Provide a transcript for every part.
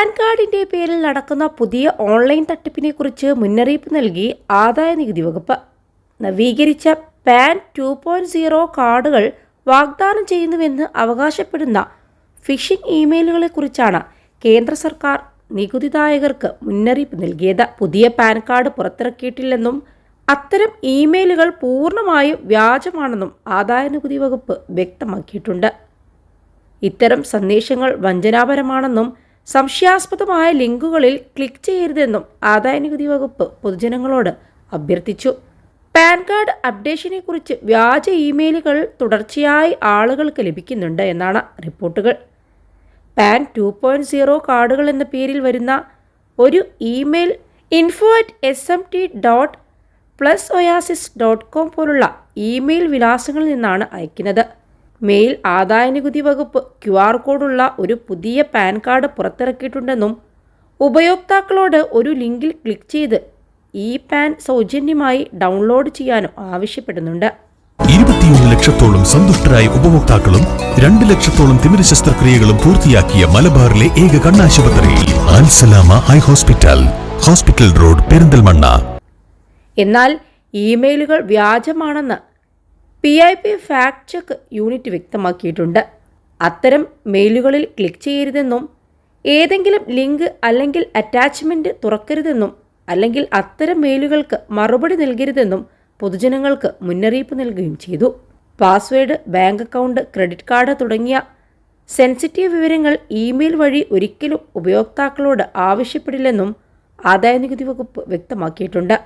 Pan കാർഡിന്റെ പേരിൽ നടക്കുന്ന പുതിയ ഓൺലൈൻ തട്ടിപ്പിനെക്കുറിച്ച് മുന്നറിയിപ്പ് നൽകി ആദായ നികുതി വകുപ്പ്. നവീകരിച്ച പാൻ ടു പോയിന്റ് സീറോ കാർഡുകൾ വാഗ്ദാനം ചെയ്യുന്നുവെന്ന് അവകാശപ്പെടുന്ന ഫിഷിംഗ് ഇമെയിലുകളെക്കുറിച്ചാണ് കേന്ദ്ര സർക്കാർ നികുതിദായകർക്ക് മുന്നറിയിപ്പ് നൽകിയത്. പുതിയ പാൻ കാർഡ് പുറത്തിറക്കിയിട്ടില്ലെന്നും അത്തരം ഇമെയിലുകൾ പൂർണമായും വ്യാജമാണെന്നും ആദായ നികുതി വകുപ്പ് വ്യക്തമാക്കിയിട്ടുണ്ട്. ഇത്തരം സന്ദേശങ്ങൾ വഞ്ചനാപരമാണെന്നും സംശയാസ്പദമായ ലിങ്കുകളിൽ ക്ലിക്ക് ചെയ്യരുതെന്നും ആദായ നികുതി വകുപ്പ് പൊതുജനങ്ങളോട് അഭ്യർത്ഥിച്ചു. പാൻ കാർഡ് അപ്ഡേഷനെ കുറിച്ച് വ്യാജ ഇമെയിലുകൾ തുടർച്ചയായി ആളുകൾക്ക് ലഭിക്കുന്നുണ്ട് എന്നാണ് റിപ്പോർട്ടുകൾ. പാൻ ടു പോയിന്റ് സീറോ കാർഡുകൾ എന്ന പേരിൽ വരുന്ന ഒരു email info at S M T dot plus oasis dot com പോലുള്ള ഇമെയിൽ വിലാസങ്ങളിൽ നിന്നാണ് അയക്കുന്നത്. മെയിൽ ആദായനികുതി വകുപ്പ് ക്യു ആർ കോഡുള്ള ഒരു പുതിയ പാൻ കാർഡ് പുറത്തിറക്കിയിട്ടുണ്ടെന്നും ഉപയോക്താക്കളോട് ഒരു ലിങ്കിൽ ക്ലിക്ക് ചെയ്ത് ഇ പാൻ സൗജന്യമായി ഡൗൺലോഡ് ചെയ്യാനും ആവശ്യപ്പെടുന്നുണ്ട്. ഇരുപത്തിയൊന്ന് ലക്ഷത്തോളം സന്തുഷ്ടരായ ഉപഭോക്താക്കളും രണ്ട് ലക്ഷത്തോളം തിമിര ശസ്ത്രക്രിയകളും പൂർത്തിയാക്കിയ മലബാറിലെ ഏക കണ്ണാശുപത്രി ആൻസലാമ eye hospital hospital road Perinthalmanna. എന്നാൽ ഇമെയിലുകൾ വ്യാജമാണെന്ന് P I B fact check unit വ്യക്തമാക്കിയിട്ടുണ്ട്. അത്തരം മെയിലുകളിൽ ക്ലിക്ക് ചെയ്യരുതെന്നും ഏതെങ്കിലും ലിങ്ക് അല്ലെങ്കിൽ അറ്റാച്ച്മെന്റ് തുറക്കരുതെന്നും അല്ലെങ്കിൽ അത്തരം മെയിലുകൾക്ക് മറുപടി നൽകരുതെന്നും പൊതുജനങ്ങൾക്ക് മുന്നറിയിപ്പ് നൽകുകയും ചെയ്തു. Password bank account credit card തുടങ്ങിയ സെൻസിറ്റീവ് വിവരങ്ങൾ ഇമെയിൽ വഴി ഒരിക്കലും ഉപയോക്താക്കളോട് ആവശ്യപ്പെടില്ലെന്നും ആദായനികുതി വകുപ്പ് വ്യക്തമാക്കിയിട്ടുണ്ട്.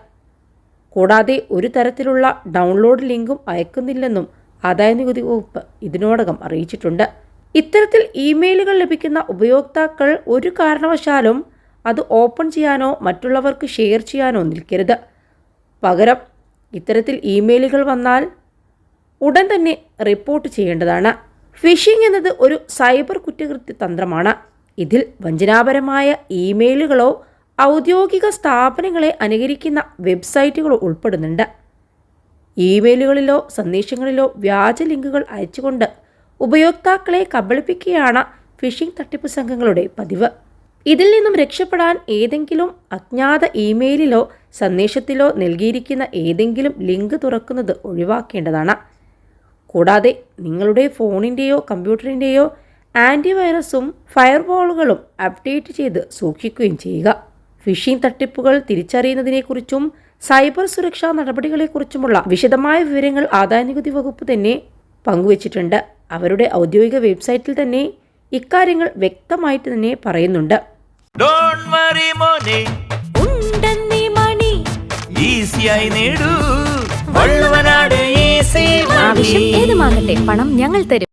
കൂടാതെ ഒരു തരത്തിലുള്ള ഡൗൺലോഡ് ലിങ്കും അയക്കുന്നില്ലെന്നും ആദായനികുതി വകുപ്പ് ഇതിനോടകം അറിയിച്ചിട്ടുണ്ട്. ഇത്തരത്തിൽ ഇമെയിലുകൾ ലഭിക്കുന്ന ഉപയോക്താക്കൾ ഒരു കാരണവശാലും അത് ഓപ്പൺ ചെയ്യാനോ മറ്റുള്ളവർക്ക് ഷെയർ ചെയ്യാനോ നിൽക്കരുത്. പകരം ഇത്തരത്തിൽ ഇമെയിലുകൾ വന്നാൽ ഉടൻ തന്നെ റിപ്പോർട്ട് ചെയ്യേണ്ടതാണ്. ഫിഷിംഗ് എന്നത് ഒരു സൈബർ കുറ്റകൃത്യ തന്ത്രമാണ്. ഇതിൽ വഞ്ചനാപരമായ ഇമെയിലുകളോ ഔദ്യോഗിക സ്ഥാപനങ്ങളെ അനുകരിക്കുന്ന വെബ്സൈറ്റുകൾ ഉൾപ്പെടുന്നുണ്ട്. ഇമെയിലുകളിലോ സന്ദേശങ്ങളിലോ വ്യാജ ലിങ്കുകൾ അയച്ചുകൊണ്ട് ഉപയോക്താക്കളെ കബളിപ്പിക്കുകയാണ് ഫിഷിംഗ് തട്ടിപ്പ് സംഘങ്ങളുടെ പതിവ്. ഇതിൽ നിന്നും രക്ഷപ്പെടാൻ ഏതെങ്കിലും അജ്ഞാത ഇമെയിലിലോ സന്ദേശത്തിലോ നൽകിയിരിക്കുന്ന ഏതെങ്കിലും ലിങ്ക് തുറക്കുന്നത് ഒഴിവാക്കേണ്ടതാണ്. കൂടാതെ നിങ്ങളുടെ ഫോണിന്റെയോ കമ്പ്യൂട്ടറിന്റെയോ ആന്റിവൈറസും ഫയർവോളുകളും അപ്ഡേറ്റ് ചെയ്ത് സൂക്ഷിക്കുകയും ചെയ്യുക. ഫിഷിംഗ് തട്ടിപ്പുകൾ തിരിച്ചറിയുന്നതിനെക്കുറിച്ചും സൈബർ സുരക്ഷാ നടപടികളെക്കുറിച്ചുമുള്ള വിശദമായ വിവരങ്ങൾ ആദായനികുതി വകുപ്പ് തന്നെ പങ്കുവച്ചിട്ടുണ്ട്. അവരുടെ ഔദ്യോഗിക വെബ്സൈറ്റിൽ തന്നെ ഇക്കാര്യങ്ങൾ വ്യക്തമായിട്ട് തന്നെ പറയുന്നുണ്ട്. ഡോണ്ട് വറി മോനെ. ഉണ്ടെന്നീ മണി. ഈസിയായി നേടൂ. വള്ളുവനാട് ഈസി ആവശ്യം ഏതുമാകട്ടെ പണം ഞങ്ങൾ തരും.